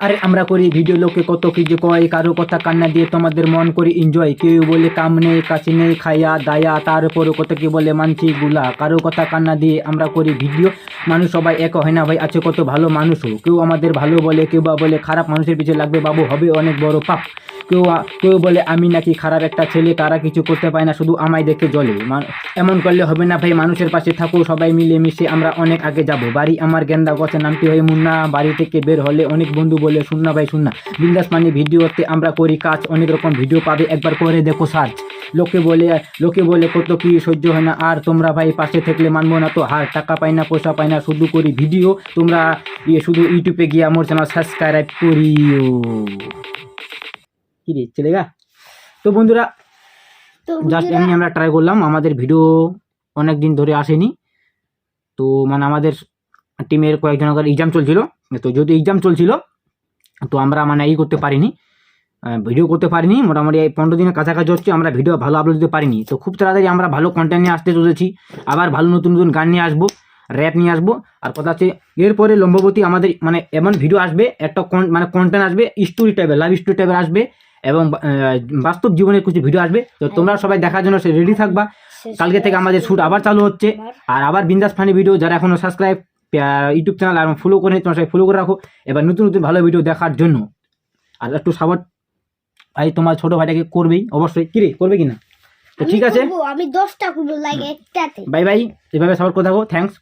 আরে আমরা করি ভিডিও লোকে কত কি যে কয়, কারও কথা কান্না দিয়ে তোমাদের মন করি এনজয় কেউ বলে কাম নেই কাছে নেই খাইয়া দায়া তার উপরও কত কি বলে মানছি গুলা। কারও কথা কান্না দিয়ে আমরা করি ভিডিও। মানুষ সবাই এক হয় না, ভাই, আছে কত ভালো মানুষও কেউ আমাদের ভালো বলে, কেউ বা বলে খারাপ মানুষের পিছিয়ে লাগবে, বাবু, হবে অনেক বড় পাপ। কেউ কেউ বলে, আমি নাকি খারাপ একটা ছেলে, তারা কিছু করতে পায় না, শুধু আমায় দেখে জলে এমন করলে হবে না ভাই, মানুষের পাশে থাকো, সবাই মিলে মিশে আমরা অনেক আগে যাব। বাড়ি আমার গেন্দা গছের নামটি হয়ে মুন্না বাড়ি থেকে বের হলে অনেক বন্ধু বলে শুননা ভাই শুননা বিন্দাস মানে ভিডিওতে আমরা করি কাজ, অনেক রকম ভিডিও পাবে, একবার করে দেখো সার্চ। লোকে বলে লোকে বলে, কত কি সহ্য হয় না, আর তোমরা ভাই পাশে থাকলে মানবো না তো, হার, টাকা পাই না, পয়সা পাই না, শুধু করি ভিডিও। তোমরা ইয়ে শুধু ইউটিউবে গিয়ে আমার চ্যানেল সাবস্ক্রাইব করিও। কি রে চলেগা তো বন্ধুরা জাস্ট এমনি আমরা ট্রাই করলাম আমাদের ভিডিও অনেক দিন ধরে আসেনি। তো মানে আমাদের টিমের কয়েকজনের এক্সাম চলছিল। তো যদি এক্সাম চলছিল তো আমরা মানে ই করতে পারিনি। ভিডিও করতে পারিনি। মোটামুটি এই পনেরো দিনের কাছাকাছি হচ্ছে আমরা ভিডিও ভালো আপলোড দিতে পারিনি। তো খুব তাড়াতাড়ি আমরা ভালো কন্টেন্ট নিয়ে আসতে চলেছি। আবার ভালো নতুন নতুন গান নিয়ে আসব র্যাপ নিয়ে আসব। আর কথা হচ্ছে এরপরে লম্ববতী আমাদের মানে এমন ভিডিও আসবে একটা মানে কন্টেন্ট আসবে স্টোরি টাইপের লাভ স্টোরি টাইপের আসবে। এবং বাস্তব জীবনের কিছু ভিডিও আসবে। তো তোমরা সবাই দেখার জন্য সে রেডি থাকবা। কালকে থেকে আমাদের শ্যুট আবার চালু হচ্ছে। আর আবার বিন্দাস ফানি ভিডিও যারা এখনও সাবস্ক্রাইব ইউটিউব চ্যানেল আর ফলো করে তোমরা সবাই ফলো করে রাখো। এবার নতুন নতুন ভালো ভিডিও দেখার জন্য। আর একটু সাপোর্ট ভাই তোমার ছোট ভাইটাকে করবেই অবশ্যই। কিরে করবে কি না তো ঠিক আছে। আমি দশটা করব লাইক একটাতে। বাই বাই এভাবে সাপোর্ট করে থাকো। থ্যাংকস